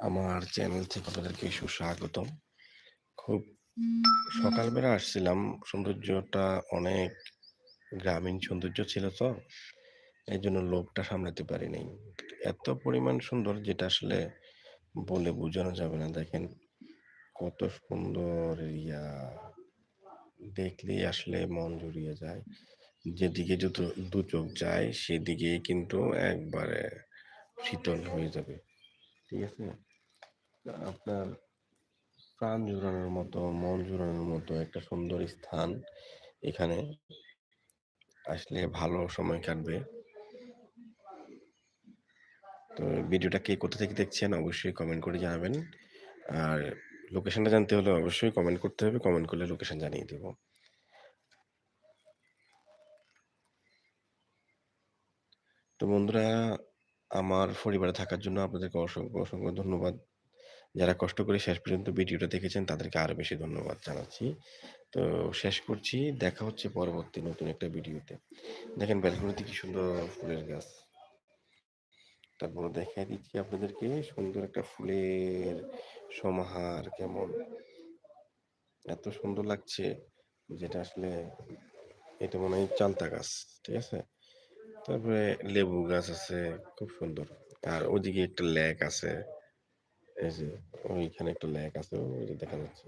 আমার চ্যানেল থেকে আপনাদেরকে সুস্বাগতম। খুব সকালবেলা আসছিলাম। সৌন্দর্যটা অনেক গ্রামীণ সৌন্দর্য ছিল তো। এই জন্য লোভটা সামলাতে পারিনি এত পরিমাণ সুন্দর যেটা আসলে বলে বোঝানো যাবে না। দেখেন কত সুন্দর এরিয়া। দেখলেই আসলে মন জুড়িয়ে যায়। যেদিকে দুটো দু চোখ যায় সেদিকেই কিন্তু একবারে শীতল হয়ে যাবে। ঠিক আছে? আপনার প্রাণ জুড়ানোর মতো, মন জুড়ানোর মতো একটা সুন্দর স্থান এখানে আসলে ভালো সময় কাটবে। তো ভিডিওটা কে কোথা থেকে দেখছেন অবশ্যই কমেন্ট করে জানাবেন। আর লোকেশনটা জানতে হলে অবশ্যই কমেন্ট করতে হবে। কমেন্ট করলে লোকেশন জানিয়ে দেব। তো বন্ধুরা আমার পরিবারে থাকার জন্য আপনাদেরকে অসংখ্য, অসংখ্য ধন্যবাদ। যারা কষ্ট করে শেষ পর্যন্ত ভিডিওটা দেখেছেন, তাদেরকে আরও বেশি ধন্যবাদ জানাচ্ছি। তো শেষ করছি। দেখা হচ্ছে পরবর্তী নতুন একটা ভিডিওতে। দেখেন ব্যালকনিতে কি সুন্দর ফুলের গাছ। তারপরে দেখায় দিচ্ছি আপনাদেরকে সুন্দর একটা ফুলের সমাহার কেমন এত সুন্দর লাগছে যেটা আসলে এটা মনে হয় চালতা গাছ। ঠিক আছে? তারপরে লেবু গাছ আছে, খুব সুন্দর। আর ওদিকে একটা লেক আছে। এই যে ওইখানে একটা ল্যাক আছে ওই যে দেখা যাচ্ছে।